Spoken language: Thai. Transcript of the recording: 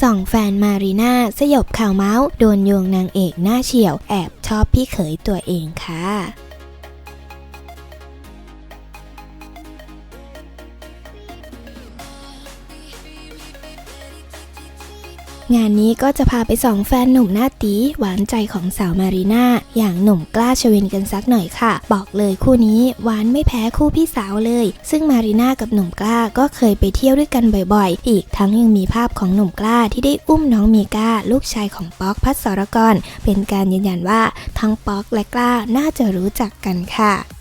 ส่องแฟนมารีนาสยบข่าวเมาส์โดนโยงนางเอกหน้าเฉียว แอบชอบพี่เขยตัวเองค่ะ งานนี้ก็จะพาไปส่องแฟนหนุ่มหน้าตีหวานใจของสาวมารีนาอย่างหนุ่มกล้าชวินกันสักหน่อยค่ะ บอกเลยคู่นี้หวานไม่แพ้คู่พี่สาวเลย ซึ่งมารีนากับหนุ่มกล้าก็เคยไปเที่ยวด้วยกันบ่อยๆ อีกทั้งยังมีภาพของหนุ่มกล้าที่ได้อุ้มน้องมีก้า ลูกชายของป๊อกพัสรกร เป็นการยืนยันว่าทั้งป๊อกและกล้าน่าจะรู้จักกันค่ะ